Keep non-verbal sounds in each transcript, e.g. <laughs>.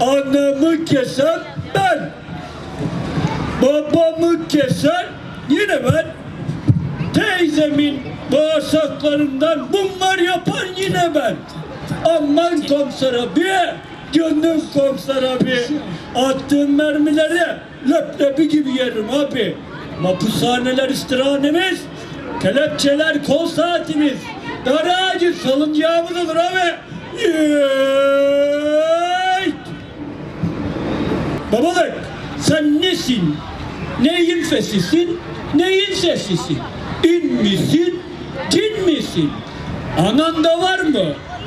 Anamı kesen ben. Babamı kesen yine ben. Teyzemin bağırsaklarından bunlar yapan yine ben. Aman komiser abi, gönlüm komiser abi. Attığım mermileri leblebi gibi yerim abi. Mapushaneler istirahanemiz, kelepçeler kol saatimiz. Dar ağacı salıncağımız olur abi. Yeeey! Babalık sen nesin? Neyin fesisin? Neyin sesisin? İn misin? Cin misin? Anan da var mı?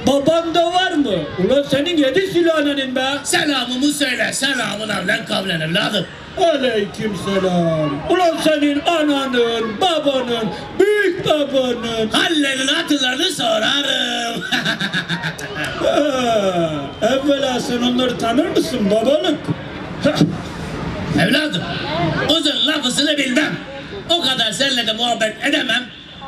Baban da var mı? Ulan senin yedi sülanenin be. Selamımı söyle. Selamun avlen kavlen evladım. Aleyküm selam. Ulan senin ananın, babanın, büyük babanın. Hallerin hatırlarını sorarım. <laughs> Ha, evvela sen onları tanır mısın babalık? Evladım uzun lafısını bilmem. O kadar seninle de muhabbet edemem.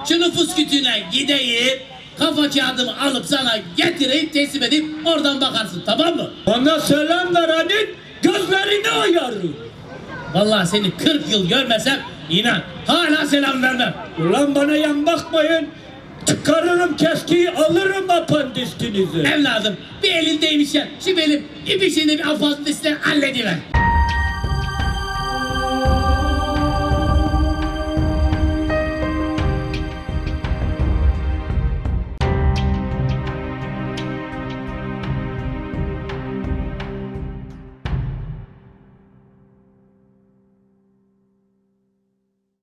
Şu nüfus kütüğüne gideyim. Kafa kağıdımı alıp sana getireyim teslim edeyim. Oradan bakarsın tamam mı? Bana selam verenin gözlerini ayarım. Vallahi seni 40 yıl görmesem inan hala selam vermem. Ulan bana yan bakmayın. Çıkarırım keskiyi alırım apandistinizi. Evladım bir elindeymiş ya. Şu benim şeyini bir afandisle hallediver.